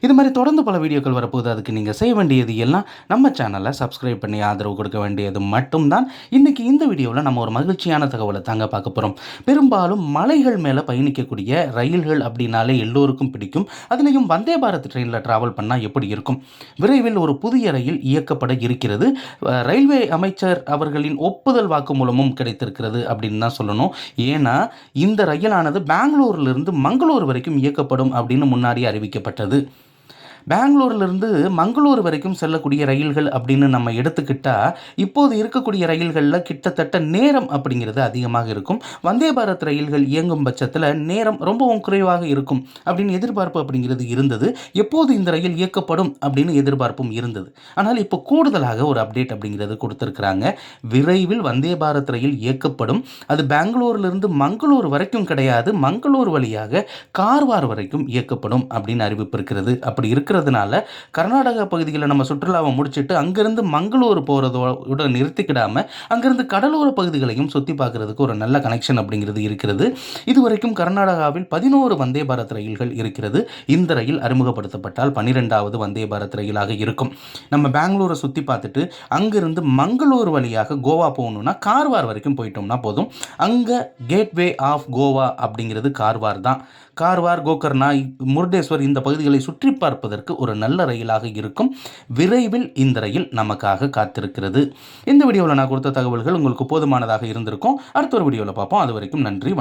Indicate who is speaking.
Speaker 1: இது மாதிரி தொடர்ந்து பல வீடியோக்கள் வரப்போகுது. அதுக்கு நீங்கள் செய்ய வேண்டியது எல்லாம் நம்ம சேனலை சப்ஸ்கிரைப் பண்ணி ஆதரவு கொடுக்க வேண்டியது மட்டும்தான். இன்றைக்கி இந்த வீடியோவில் நம்ம ஒரு மகிழ்ச்சியான தகவலை தாங்க பார்க்க போகிறோம் பெரும்பாலும் மலைகள் மேலே பயணிக்கக்கூடிய ரயில்கள் அப்படின்னாலே எல்லோருக்கும் பிடிக்கும். அதுலேயும் வந்தே பாரத் ட்ரெயினில் ட்ராவல் பண்ணால் எப்படி இருக்கும்? விரைவில் ஒரு புதிய ரயில் இயக்கப்பட இருக்கிறது. ரயில்வே அமைச்சர் அவர்களின் ஒப்புதல் வாக்குமூலமும் கிடைத்திருக்கிறது அப்படின்னு தான் சொல்லணும். ஏன்னா இந்த ரயிலானது பெங்களூர்லேருந்து மங்களூர் வரைக்கும் இயக்கப்படும் அப்படின்னு முன்னாடி அறிவிக்கப்பட்டது. பெங்களூர்லேருந்து மங்களூர் வரைக்கும் செல்லக்கூடிய ரயில்கள் அப்படின்னு நம்ம எடுத்துக்கிட்டால் இப்போது இருக்கக்கூடிய ரயில்களில் கிட்டத்தட்ட நேரம் அப்படிங்கிறது அதிகமாக இருக்கும். வந்தே பாரத் ரயில்கள் இயங்கும் பட்சத்தில் நேரம் ரொம்பவும் குறைவாக இருக்கும் அப்படின்னு எதிர்பார்ப்பு அப்படிங்கிறது இருந்தது. எப்போது இந்த ரயில் இயக்கப்படும் அப்படின்னு எதிர்பார்ப்பும் இருந்தது. ஆனால் இப்போ கூடுதலாக ஒரு அப்டேட் அப்படிங்கிறது கொடுத்துருக்குறாங்க. விரைவில் வந்தே பாரத் ரயில் இயக்கப்படும். அது பெங்களூர்லேருந்து மங்களூர் வரைக்கும் கிடையாது. மங்களூர் வழியாக கார்வார் வரைக்கும் இயக்கப்படும் அப்படின்னு அறிவிப்பு இருக்கிறது. அப்படி இருக்கிற இருக்கிறதுனால கர்நாடகா பகுதிகளில் நம்ம சுற்றுலாவை முடிச்சுட்டு அங்கேருந்து மங்களூர் போகிறதோட நிறுத்திக்கிடாம அங்கேருந்து கடலோர பகுதிகளையும் சுற்றி பார்க்குறதுக்கு ஒரு நல்ல கனெக்ஷன் அப்படிங்கிறது இருக்கிறது. இதுவரைக்கும் கர்நாடகாவில் பதினோரு வந்தே பாரத் ரயில்கள் இருக்கிறது. இந்த ரயில் அறிமுகப்படுத்தப்பட்டால் பன்னிரெண்டாவது வந்தே பாரத் ரயிலாக இருக்கும். நம்ம பெங்களூரை சுற்றி பார்த்துட்டு அங்கேருந்து மங்களூர் வழியாக கோவா போகணுன்னா கார்வார் வரைக்கும் போயிட்டோம்னா போதும். அங்கே கேட்வே ஆஃப் கோவா அப்படிங்கிறது கார்வார் தான். கார்வார் கோகர்னா முருடேஸ்வர் இந்த பகுதிகளை சுற்றி பார்ப்பதற்கு ஒரு நல்ல ரயிலாக இருக்கும். விரைவில் இந்த ரயில் நமக்காக காத்திருக்கிறது. இந்த வீடியோவில் நான் கொடுத்த தகவல்கள் உங்களுக்கு போதுமானதாக இருந்திருக்கும். அடுத்த ஒரு வீடியோவில் பார்ப்போம். அது வரைக்கும் நன்றி